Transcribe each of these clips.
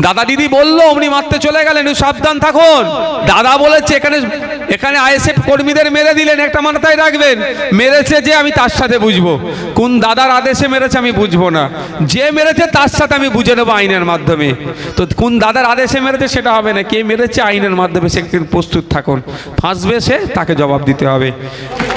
দাদা দিদি বলল অমনি মারতে চলে গেলেন সাবধান থাকুন। দাদা বলেছে, এখানে এখানে আইএসএফ কর্মীদের মেরে দিলেন, একটা মাথায় রাখবেন। মেরেছে যে, আমি তার সাথে বুঝব। কোন দাদার আদেশে মেরেছে, আমি বুঝব না। যে মেরেছে, তার সাথে আমি বুঝে নেব আইনের মাধ্যমে। তো কোন দাদার আদেশে মেরেছে, সেটা হবে না। কে মেরেছে, আইনের মাধ্যমে সে প্রস্তুত থাকুন। ফাঁসবে সে, তাকে জবাব দিতে হবে।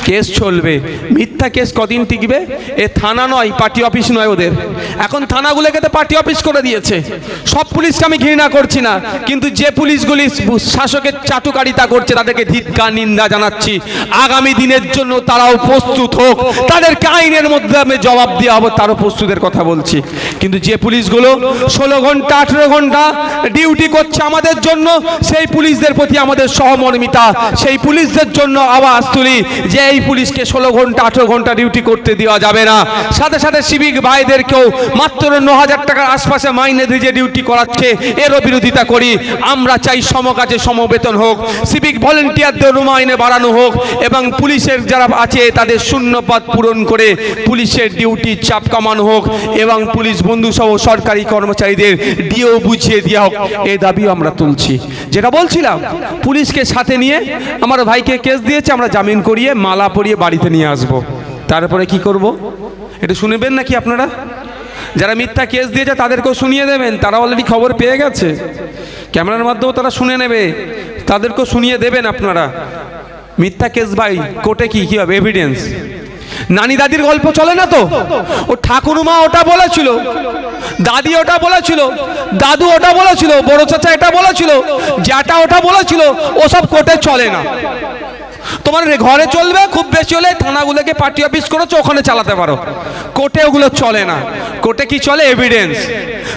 কেস চলবে। মিথ্যা কেস কদিন টিকবে? এ থানা নয়, পার্টি অফিস নয় ওদের। এখন থানাগুলোকে তো পার্টি অফিস করে দিয়েছে। সব পুলিশকে আমি ঘৃণা করছি না। কিন্তু যে পুলিশগুলি শাসকের চাটুকারিতা করছে, তাদেরকে ধিৎকার নিন্দা জানাচ্ছি। আগামী দিনের জন্য তারাও প্রস্তুত হোক। তাদেরকে আইনের মধ্যে আমি জবাব দেওয়া হবে, তারও প্রস্তুতের কথা বলছি। কিন্তু যে পুলিশগুলো ষোলো ঘণ্টা, আঠেরো ঘণ্টা ডিউটি করছে আমাদের জন্য, সেই পুলিশদের প্রতি আমাদের সহমর্মিতা। সেই পুলিশদের জন্য আওয়াজ তুলি, যে এই পুলিশকে ষোলো ঘণ্টা, আঠেরো ঘণ্টা ডিউটি করতে দেওয়া যাবে না। সাথে সাথে সিভিক ভাইদেরকেও মাত্র ন হাজার টাকার আশপাশে মাইনে দিয়ে ডিউটি করাচ্ছে, এরও বিরোধিতা করি। আমরা চাই সমকাজে সমবেতন হোক সিভিক ভলেন্টিয়ারদের মাইনে বাড়ানো হোক, এবং পুলিশের যারা আছে, তাদের শূন্যপদ পূরণ করে পুলিশের ডিউটির চাপ কমানো হোক, এবং পুলিশ বন্ধু সহ সরকারি কর্মচারীদের ডিও বুঝিয়ে দেওয়া হোক। এই দাবিও আমরা তুলছি। যেটা বলছিলাম, পুলিশকে সাথে নিয়ে আমার ভাইকে কেস দিয়েছে, আমরা জামিন করিয়ে মালা পরিয়ে বাড়িতে নিয়ে আসব। তারপরে কি করব? এটা শুনবেন নাকি আপনারা? যারা মিথ্যা কেস দিয়েছে তাদেরকেও শুনিয়ে দেবেন। তারা অলরেডি খবর পেয়ে গেছে। ক্যামেরার মাধ্যমেও তারা শুনে নেবে। তাদেরকেও শুনিয়ে দেবেন আপনারা। মিথ্যা কেস ভাই, কোর্টে কি কি হবে? এভিডেন্স নানি দাদির গল্প চলে না তো? ও ঠাকুরমা ওটা বলেছিল। দাদি ওটা বলেছিল। দাদু ওটা বলেছিল। বড় চাচা এটা বলেছিল। জ্যাটা ওটা বলেছিল। ওসব কোর্টে চলে না। তোমার ঘরে চলবে, খুব বেশি হলে থানাগুলোকে পার্টি অফিস করেছ, ওখানে চালাতে পারো। কোর্টে ওগুলো চলে না। কোর্টে কি চলে? এভিডেন্স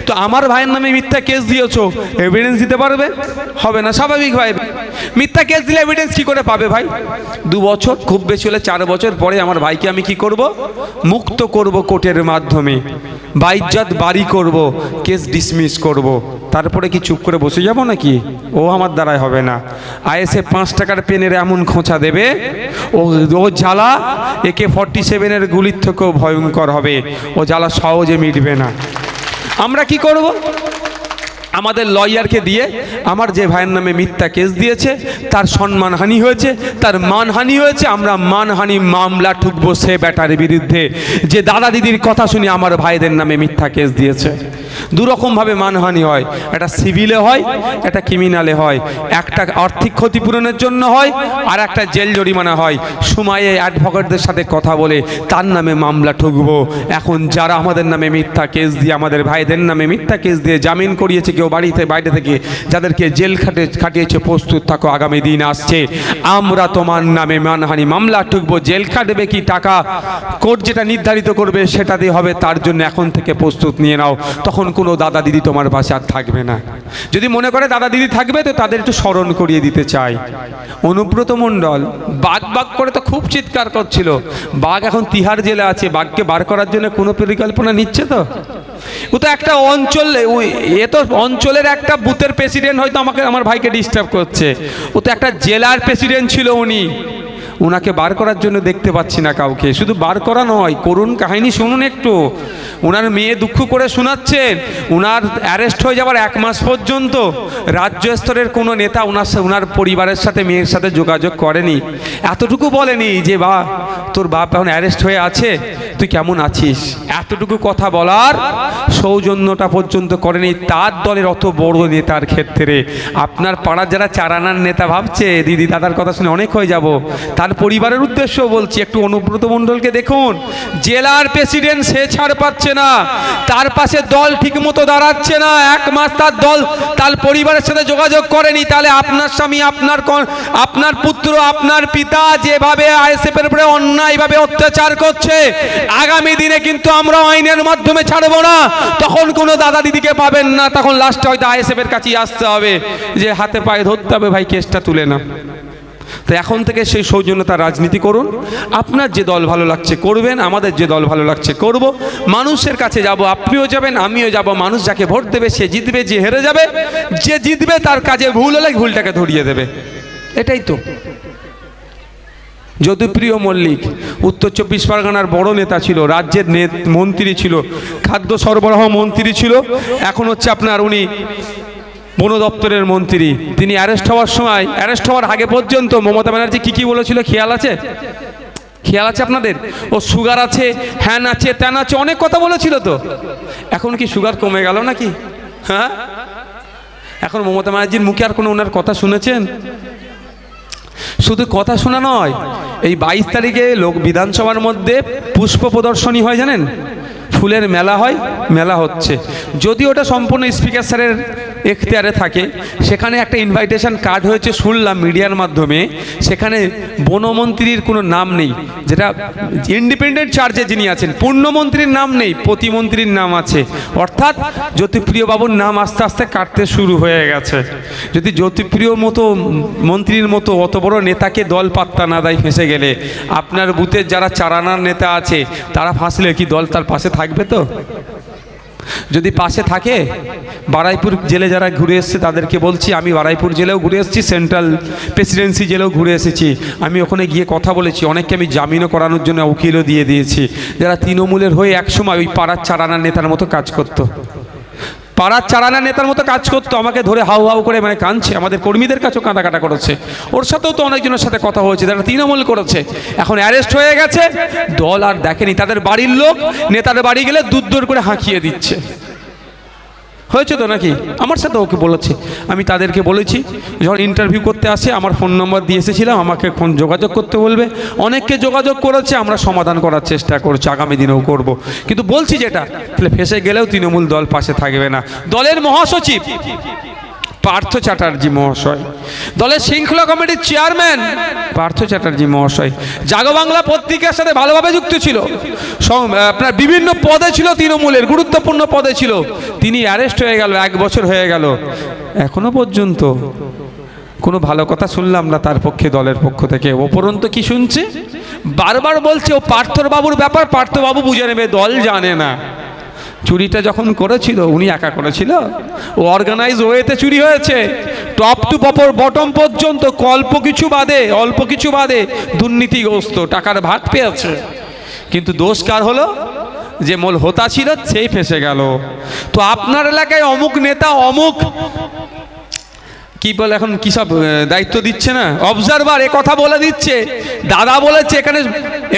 তো আমার ভাইয়ের নামে মিথ্যা কেস দিয়েছ এভিডেন্স দিতে পারবে? হবে না, স্বাভাবিক ভাই। মিথ্যা কেস দিলে এভিডেন্স কি করে পাবে ভাই? দু বছর, খুব বেশি হলে চার বছর পরে আমার ভাইকে আমি কি করব? মুক্ত করব কোর্টের মাধ্যমে। বাইজ্জাত বাড়ি করব কেস ডিসমিস করব। তারপরে কি চুপ করে বসে যাব নাকি? ও আমার দ্বারাই হবে না। আইএসএ পাঁচ টাকার পেনের এমন খোঁচা দেবে, ও ও জ্বালা একে ফর্টি সেভেনের গুলির থেকেও ভয়ঙ্কর হবে। ও জ্বালা সহজে মিটবে না। আমরা কি করব? আমাদের লয়ারকে দিয়ে আমার যে ভাইয়ের নামে মিথ্যা কেস দিয়েছে, তার সম্মানহানি হয়েছে, তার মানহানি হয়েছে, আমরা মানহানি মামলা ঠুকবো সে ব্যাটার বিরুদ্ধে। যে দাদা দিদির কথা শুনে আমার ভাইদের নামে মিথ্যা কেস দিয়েছে। দুরকমভাবে মানহানি হয়। একটা সিভিলে হয় একটা ক্রিমিনালে হয়। একটা আর্থিক ক্ষতিপূরণের জন্য হয়, আর একটা জেল জরিমানা হয়। সময়ে অ্যাডভোকেটদের সাথে কথা বলে তার নামে মামলা ঠুকবো। এখন যারা আমাদের নামে মিথ্যা কেস দিয়ে, আমাদের ভাইদের নামে মিথ্যা কেস দিয়ে জামিন করিয়েছে, কেউ বাড়িতে, বাইরে থেকে যাদেরকে জেল খাটে, খাটিয়েছে, প্রস্তুত থাকো, আগামী দিন আসছে। আমরা তোমার নামে মানহানি মামলা ঠুকবো জেল খাটবে কি টাকা? কোর্ট যেটা নির্ধারিত করবে সেটা দিয়ে হবে, তার জন্য এখন থেকে প্রস্তুত নিয়ে নাও। তখন কোনো দাদা দিদি তোমার পাশে আর থাকবে না। যদি মনে করে দাদা দিদি থাকবে, তো তাদের একটু স্মরণ করিয়ে দিতে চাই। অনুব্রত মণ্ডল, বাঘ বাঘ করে তো খুব চিৎকার করছিল। বাঘ এখন তিহার জেলে আছে, বাঘকে বার করার জন্য কোনো পরিকল্পনা নিচ্ছে তো? ও তো একটা অঞ্চল এ তো অঞ্চলের একটা বুথের প্রেসিডেন্ট হয়তো আমাকে, আমার ভাইকে ডিস্টার্ব করছে। ও তো একটা জেলার প্রেসিডেন্ট ছিল উনি। ওনাকে বার করার জন্য দেখতে পাচ্ছি না কাউকে। শুধু বার করা নয়, করুণ কাহিনী শুনুন একটু। ওনার মেয়ে দুঃখ করে শোনাচ্ছেন। ওনার অ্যারেস্ট হয়ে যাওয়ার এক মাস পর্যন্ত রাজ্য স্তরের কোনো নেতা ওনার ওনার পরিবারের সাথে, মেয়ের সাথে যোগাযোগ করেনি। এতটুকু বলেনি যে বা তোর বাপ এখন অ্যারেস্ট হয়ে আছে। তুই কেমন আছিস? এতটুকু কথা বলার সৌজন্যটা পর্যন্ত করেনি। তার দলের অত বড় নেতার ক্ষেত্রে। আপনার পাড়ার যারা চারানার নেতা ভাবছে, দিদি দাদার কথা শুনে অনেক হয়ে যাব। তার পরিবারের উদ্দেশ্য বলছি, একটু অনুব্রত মণ্ডলকে দেখুন। জেলার প্রেসিডেন্ট সে ছাড় পাচ্ছে না। তার পাশে দল ঠিকমতো দাঁড়াচ্ছে না। এক মাস তার দল, তার পরিবারের সাথে যোগাযোগ করেনি। তাহলে আপনার স্বামী, আপনার আপনার পুত্র, আপনার পিতা যেভাবে আইএসএফ এর উপরে অন্যায়ভাবে অত্যাচার করছে আগামী দিনে কিন্তু আমরা আইনের মাধ্যমে ছাড়বো না। তখন কোনো দাদা দিদিকে পাবেন না, তখন লাস্টে হয়তো আইএসএফ এর কাছেই আসতে হবে। যে হাতে পায়ে ধরতে হবে, ভাই, কেসটা তুলে না তো এখন থেকে সেই সৌজন্যতার রাজনীতি করুন। আপনার যে দল ভালো লাগছে, করবেন। আমাদের যে দল ভালো লাগছে, করব। মানুষের কাছে যাব, আপনিও যাবেন, আমিও যাব। মানুষ যাকে ভোট দেবে, সে জিতবে, যে হেরে যাবে। যে জিতবে, তার কাজে ভুল হলে ভুলটাকে ধরিয়ে দেবে। এটাই তো। যদুপ্রিয় মল্লিক, উত্তর চব্বিশ পরগনার বড় নেতা ছিল, রাজ্যের মন্ত্রী ছিল, খাদ্য সরবরাহ মন্ত্রী ছিল, এখন হচ্ছে আপনার উনি বন দপ্তরের মন্ত্রী। তিনি অ্যারেস্ট হওয়ার সময় অ্যারেস্ট হওয়ার আগে পর্যন্ত মমতা ব্যানার্জি কী কী বলেছিল, খেয়াল আছে? খেয়াল আছে আপনাদের? ও সুগার আছে হ্যান আছে ত্যান আছে, অনেক কথা বলেছিল তো। এখন কি সুগার কমে গেল নাকি? হ্যাঁ? এখন মমতা ব্যানার্জির মুখে আর কোনো ওনার কথা শুনেছেন? শুধু কথা শোনা নয়, এই বাইশ তারিখে লোক বিধানসভার মধ্যে পুষ্প প্রদর্শনী হয় জানেন? ফুলের মেলা হয়, মেলা হচ্ছে। যদি ওটা সম্পূর্ণ স্পিকার স্যারের এখতিয়ারে থাকে। সেখানে একটা ইনভাইটেশন কার্ড হয়েছে শুনলাম মিডিয়ার মাধ্যমে। সেখানে বনমন্ত্রীর কোনো নাম নেই। যেটা ইন্ডিপেন্ডেন্ট চার্জে যিনি আছেন, পূর্ণমন্ত্রীর নাম নেই, প্রতিমন্ত্রীর নাম আছে। অর্থাৎ জ্যোতিপ্রিয় বাবুর নাম আস্তে আস্তে কাটতে শুরু হয়ে গেছে। যদি জ্যোতিপ্রিয় মতো মন্ত্রীর মতো অত বড় নেতাকে দল পাত্তা না দেয় ফেসে গেলে, আপনার বুথের যারা চারানার নেতা আছে, তারা ফাঁসলে কি দল তার পাশে থাকবে তো? যদি পাশে থাকে, বারাইপুর জেলে যারা ঘুরে এসছে তাদেরকে বলছি, আমি বারাইপুর জেলেও ঘুরে এসেছি, সেন্ট্রাল প্রেসিডেন্সি জেলেও ঘুরে এসেছি। আমি ওখানে গিয়ে কথা বলেছি, অনেককে আমি জামিনও করানোর জন্য উকিলও দিয়ে দিয়েছি। যারা তৃণমূলের হয়ে একসময় ওই পাড়ার চারানা নেতার মতো কাজ করতো। পাড়ার চারানা নেতার মতো কাজ করতো, আমাকে ধরে হাউ হাউ করে মানে কাঁদছে, আমাদের কর্মীদের কাছেও কাঁদাকাটা করেছে। ওর সাথেও তো অনেকজনের সাথে কথা হয়েছে তারা তৃণমূল করেছে। এখন অ্যারেস্ট হয়ে গেছে, দল আর দেখেনি, তাদের বাড়ির লোক নেতাদের বাড়ি গেলে দূর দূর করে হাঁকিয়ে দিচ্ছে। হয়েছে তো নাকি? আমার সাথে ওকে বলেছে। আমি তাদেরকে বলেছি, যখন ইন্টারভিউ করতে আসে, আমার ফোন নম্বর দিয়ে এসেছিলাম, আমাকে ফোন যোগাযোগ করতে বলবে। অনেককে যোগাযোগ করেছে, আমরা সমাধান করার চেষ্টা করছি, আগামী দিনেও করব। কিন্তু বলছি যেটা, তাহলে ফেসে গেলেও তৃণমূল দল পাশে থাকবে না। দলের মহাসচিব পার্থ চ্যাটার্জি মহাশয়। দলের শৃঙ্খলা কমিটির চেয়ারম্যান পার্থ চ্যাটার্জি মহাশয়। জাগো বাংলা পত্রিকার সাথে ভালোভাবে যুক্ত ছিল। আপনার বিভিন্ন পদে ছিল তৃণমূলের, গুরুত্বপূর্ণ পদে ছিল। তিনি অ্যারেস্ট হয়ে গেল, এক বছর হয়ে গেল। এখনও পর্যন্ত কোনো ভালো কথা শুনলাম না তার পক্ষে, দলের পক্ষ থেকে। উপরন্ত কি শুনছে? বারবার বলছে, ও পার্থর বাবুর ব্যাপার, পার্থবাবু বুঝে নেবে, দল জানে না। চুরিটা যখন করেছিল, উনি একা করেছিল। অর্গানাইজ ওয়েতে চুরি হয়েছে। টপ টু পপর বটম পর্যন্ত, অল্প কিছু বাদে, অল্প কিছু বাদে দুর্নীতিগ্রস্ত, টাকার ভাত পেয়েছে। কিন্তু দোষ কার হলো? যে মূল হোতা ছিল, সেই ফেসে গেল। তো আপনার এলাকায় অমুক নেতা, অমুক কি বলে এখন কি সব দায়িত্ব দিচ্ছে না? অবজারভার এ কথা বলে দিচ্ছে। দাদা বলেছে, এখানে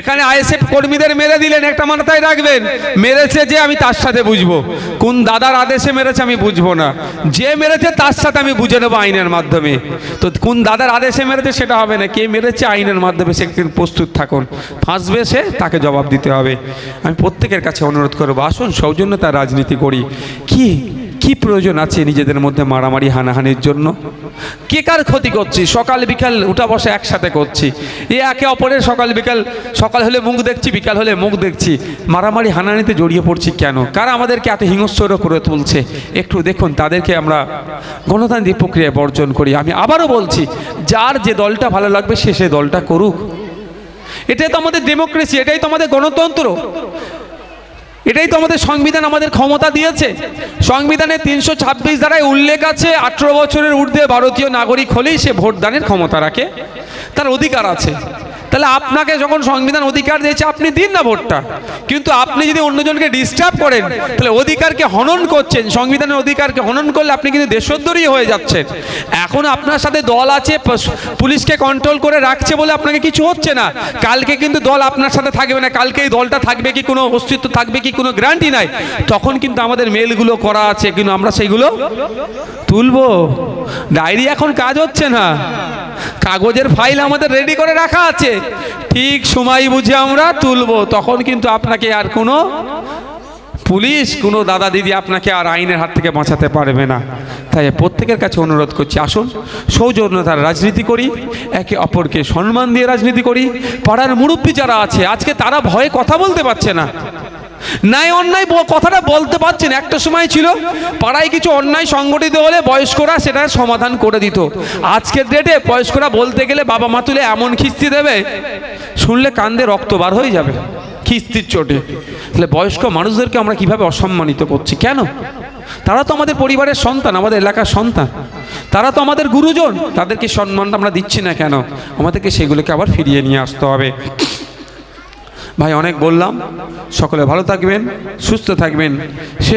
এখানে আইএসএফ কর্মীদের মেরে দিলেন, একটা মাথায় রাখবেন। মেরেছে যে আমি তার সাথে বুঝব। কোন দাদার আদেশে মেরেছে আমি বুঝব না। যে মেরেছে তার সাথে আমি বুঝে নেব আইনের মাধ্যমে। তো কোন দাদার আদেশে মেরেছে সেটা হবে না। কে মেরেছে আইনের মাধ্যমে সে প্রস্তুত থাকুন। ফাঁসবে সে, তাকে জবাব দিতে হবে। আমি প্রত্যেকের কাছে অনুরোধ করব, আসুন সৌজন্যতার রাজনীতি করি। কি কি প্রয়োজন আছে নিজেদের মধ্যে মারামারি, হানাহানির জন্য? কে কার ক্ষতি করছি? সকাল, বিকাল উঠা বসে একসাথে করছি। এ একে অপরের সকাল, বিকাল, সকাল হলে মুখ দেখছি, বিকাল হলে মুখ দেখছি। মারামারি, হানাহানিতে জড়িয়ে পড়ছি কেন? কারা আমাদেরকে এত হিংস্র করে তুলছে? একটু দেখুন, তাদেরকে আমরা গণতান্ত্রিক প্রক্রিয়া বর্জন করি। আমি আবারও বলছি, যার যে দলটা ভালো লাগবে, সে সে দলটা করুক। এটাই তো আমাদের ডেমোক্রেসি এটাই তো আমাদের গণতন্ত্র। এটাই তো আমাদের সংবিধান, আমাদের ক্ষমতা দিয়েছে। সংবিধানে তিনশো ছাব্বিশ ধারায় উল্লেখ আছে, আঠেরো বছরের ঊর্ধ্বে ভারতীয় নাগরিক হলেই সে ভোটদানের ক্ষমতা রাখে। তার অধিকার আছে। তাহলে আপনাকে যখন সংবিধান অধিকার দিয়েছে, আপনি দিন না ভোটটা। কিন্তু আপনি যদি অন্যজনকে ডিস্টার্ব করেন, তাহলে অধিকারকে হনন করছেন, সংবিধানের অধিকারকে হনন করলে আপনি কিন্তু দেশদ্রোহী হয়ে যাচ্ছেন। এখন আপনার সাথে দল আছে পুলিশকে কন্ট্রোল করে রাখছে বলে আপনাকে কিছু হচ্ছে না। কালকে কিন্তু দল আপনার সাথে থাকবে না, কালকে এই দলটা থাকবে কি, কোনো অস্তিত্ব থাকবে কি, কোনো গ্যারান্টি নাই। তখন কিন্তু আমাদের মেলগুলো করা আছে, কিন্তু আমরা সেইগুলো তুলবো। ডায়েরি এখন কাজ হচ্ছে না। কাগজের ফাইল আমাদের রেডি করে রাখা আছে। ঠিক সময় বুঝে আমরা তুলবো। তখন কিন্তু আপনাকে আর কোনো পুলিশ, কোনো দাদা দিদি আপনাকে আর আইনের হাত থেকে বাঁচাতে পারবে না। তাই প্রত্যেকের কাছে অনুরোধ করছি, আসুন, সৌজন্যতার রাজনীতি করি, একে অপরকে সম্মান দিয়ে রাজনীতি করি। পাড়ার মুরব্বী যারা আছে, আজকে তারা ভয়ে কথা বলতে পারছে না। ন্যায় অন্যায় কথাটা বলতে পারছেন। একটা সময় ছিল, পাড়ায় কিছু অন্যায় সংগঠিত হলে বয়স্করা সেটা সমাধান করে দিত। আজকের ডেটে বয়স্করা বলতে গেলে বাবা মা তুলে এমন খিস্তি দেবে, শুনলে কান্দে রক্ত বার হয়ে যাবে খিস্তির চোটে। তাহলে বয়স্ক মানুষদেরকে আমরা কীভাবে অসম্মানিত করছি? কেন? তারা তো আমাদের পরিবারের সন্তান, আমাদের এলাকার সন্তান। তারা তো আমাদের গুরুজন। তাদেরকে সম্মান আমরা দিচ্ছি না কেন? আমাদেরকে সেগুলোকে আবার ফিরিয়ে নিয়ে আসতে হবে। ভাই অনেক বললাম। সকলে ভালো থাকবেন সুস্থ থাকবেন। শেষ